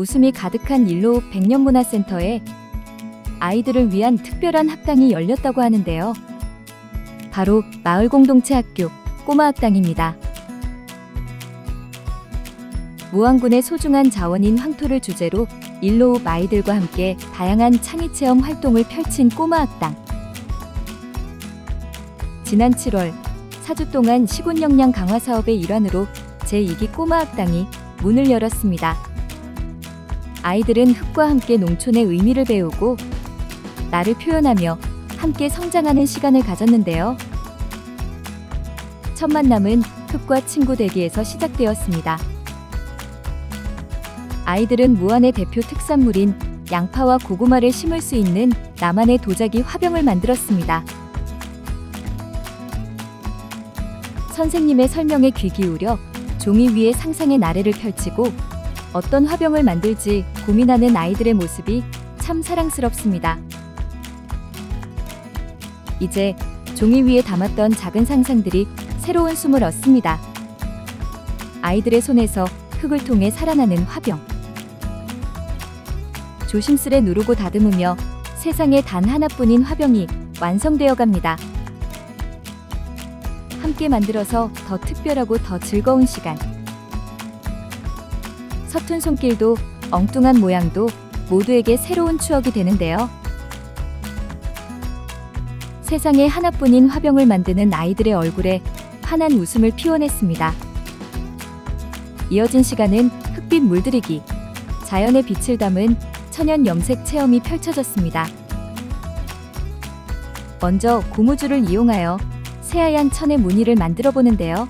웃음이 가득한 일로 백년문화센터에 아이들을 위한 특별한 학당이 열렸다고 하는데요. 바로 마을 공동체 학교 꼬마 학당입니다. 무안군의 소중한 자원인 황토를 주제로 일로우 아이들과 함께 다양한 창의 체험 활동을 펼친 꼬마 학당. 지난 7월 4주 동안 시군 역량 강화 사업의 일환으로 제2기 꼬마 학당이 문을 열었습니다. 아이들은 흙과 함께 농촌의 의미를 배우고 나를 표현하며 함께 성장하는 시간을 가졌는데요. 첫 만남은 흙과 친구 되기에서 시작되었습니다. 아이들은 무안의 대표 특산물인 양파와 고구마를 심을 수 있는 나만의 도자기 화병을 만들었습니다. 선생님의 설명에 귀 기울여 종이 위에 상상의 나래를 펼치고 어떤 화병을 만들지 고민하는 아이들의 모습이 참 사랑스럽습니다. 이제 종이 위에 담았던 작은 상상들이 새로운 숨을 얻습니다. 아이들의 손에서 흙을 통해 살아나는 화병. 조심스레 누르고 다듬으며 세상에 단 하나뿐인 화병이 완성되어 갑니다. 함께 만들어서 더 특별하고 더 즐거운 시간. 서툰 손길도 엉뚱한 모양도 모두에게 새로운 추억이 되는데요. 세상에 하나뿐인 화병을 만드는 아이들의 얼굴에 환한 웃음을 피워냈습니다. 이어진 시간은 흙빛 물들이기, 자연의 빛을 담은 천연 염색 체험이 펼쳐졌습니다. 먼저 고무줄을 이용하여 새하얀 천의 무늬를 만들어 보는데요.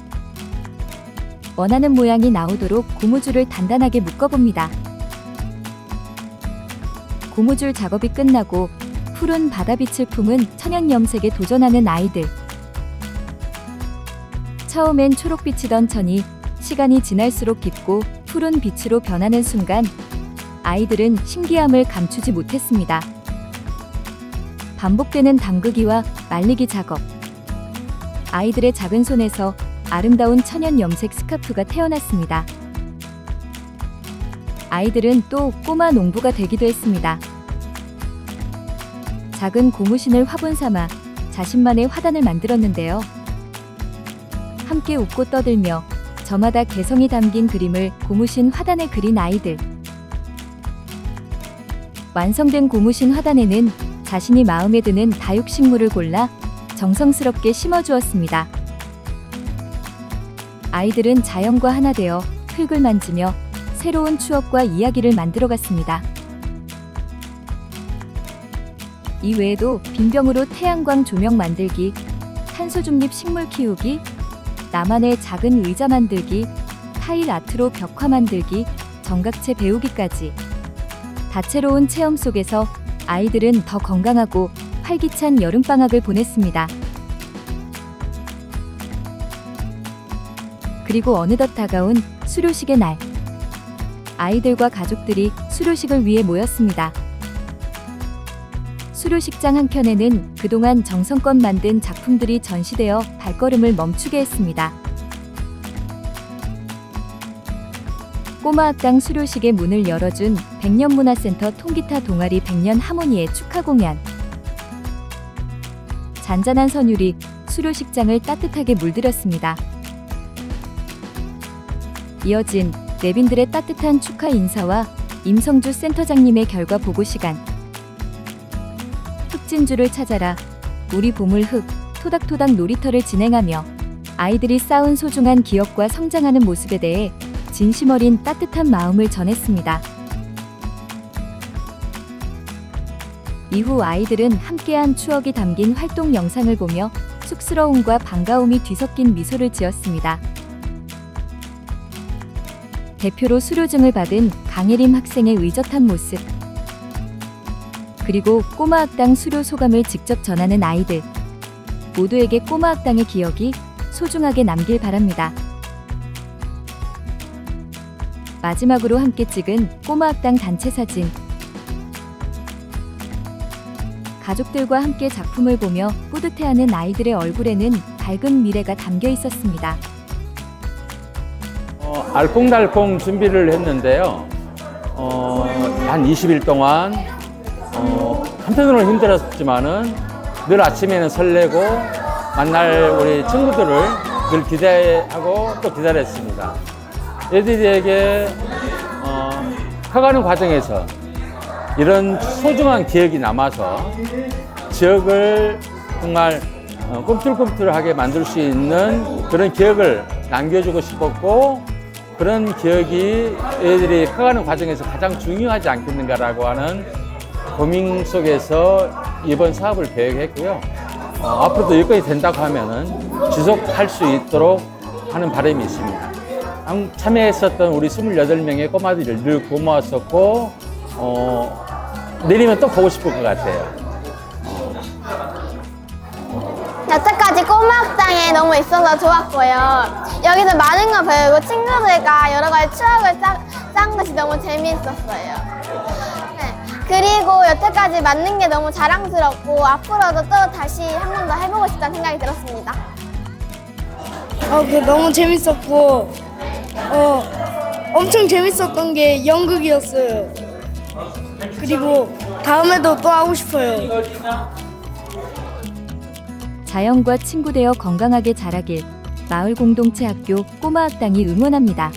원하는 모양이 나오도록 고무줄을 단단하게 묶어봅니다. 고무줄 작업이 끝나고 푸른 바다빛을 품은 천연 염색에 도전하는 아이들. 처음엔 초록빛이던 천이 시간이 지날수록 깊고 푸른 빛으로 변하는 순간 아이들은 신기함을 감추지 못했습니다. 반복되는 담그기와 말리기 작업. 아이들의 작은 손에서 아름다운 천연 염색 스카프가 태어났습니다. 아이들은 또 꼬마 농부가 되기도 했습니다. 작은 고무신을 화분 삼아 자신만의 화단을 만들었는데요. 함께 웃고 떠들며 저마다 개성이 담긴 그림을 고무신 화단에 그린 아이들. 완성된 고무신 화단에는 자신이 마음에 드는 다육식물을 골라 정성스럽게 심어주었습니다. 아이들은 자연과 하나 되어 흙을 만지며 새로운 추억과 이야기를 만들어 갔습니다. 이 외에도 빈병으로 태양광 조명 만들기, 탄소 중립 식물 키우기, 나만의 작은 의자 만들기, 타일 아트로 벽화 만들기, 정각체 배우기까지 다채로운 체험 속에서 아이들은 더 건강하고 활기찬 여름방학을 보냈습니다. 그리고 어느덧 다가온 수료식의 날. 아이들과 가족들이 수료식을 위해 모였습니다. 수료식장 한켠에는 그동안 정성껏 만든 작품들이 전시되어 발걸음을 멈추게 했습니다. 꼬마 학당 수료식의 문을 열어준 백년문화센터 통기타 동아리 백년 하모니의 축하 공연. 잔잔한 선율이 수료식장을 따뜻하게 물들였습니다. 이어진 내빈들의 따뜻한 축하 인사와 임성주 센터장님의 결과 보고 시간. 흑진주를 찾아라. 우리 보물 흙 토닥토닥 놀이터를 진행하며 아이들이 쌓은 소중한 기억과 성장하는 모습에 대해 진심 어린 따뜻한 마음을 전했습니다. 이후 아이들은 함께한 추억이 담긴 활동 영상을 보며 쑥스러움과 반가움이 뒤섞인 미소를 지었습니다. 대표로 수료증을 받은 강예림 학생의 의젓한 모습. 그리고 꼬마 학당 수료 소감을 직접 전하는 아이들. 모두에게 꼬마 학당의 기억이 소중하게 남길 바랍니다. 마지막으로 함께 찍은 꼬마 학당 단체 사진. 가족들과 함께 작품을 보며 뿌듯해하는 아이들의 얼굴에는 밝은 미래가 담겨 있었습니다. 어, 알콩달콩 준비를 했는데요. 어, 한 20일 동안 어, 한편으로는 힘들었지만은 늘 아침에는 설레고 만날 우리 친구들을 늘 기대하고 또 기다렸습니다. 애들에게 어, 커가는 과정에서 이런 소중한 기억이 남아서 지역을 정말 어, 꿈틀꿈틀하게 만들 수 있는 그런 기억을 남겨주고 싶었고 그런 기억이 애들이 커가는 과정에서 가장 중요하지 않겠는가라고 하는 고민 속에서 이번 사업을 계획했고요. 어, 앞으로도 여건이 된다고 하면은 지속할 수 있도록 하는 바람이 있습니다. 참- 참여했었던 우리 28명의 꼬마들이 늘 고마웠었고, 어, 내리면 또 보고 싶을 것 같아요. 여태까지 꼬마 학당에 너무 있어서 좋았고요. 여기서 많은 걸 배우고 친구들과 여러 가지 추억을 쌓, 쌓은 것이 너무 재미있었어요. 네. 그리고 여태까지 만든 게 너무 자랑스럽고 앞으로도 또 다시 한 번 더 해보고 싶다는 생각이 들었습니다. 어, 그 너무 재밌었고, 어, 엄청 재밌었던 게 연극이었어요. 그리고 다음에도 또 하고 싶어요. 자연과 친구 되어 건강하게 자라길 마을 공동체 학교 꼬마학당이 응원합니다.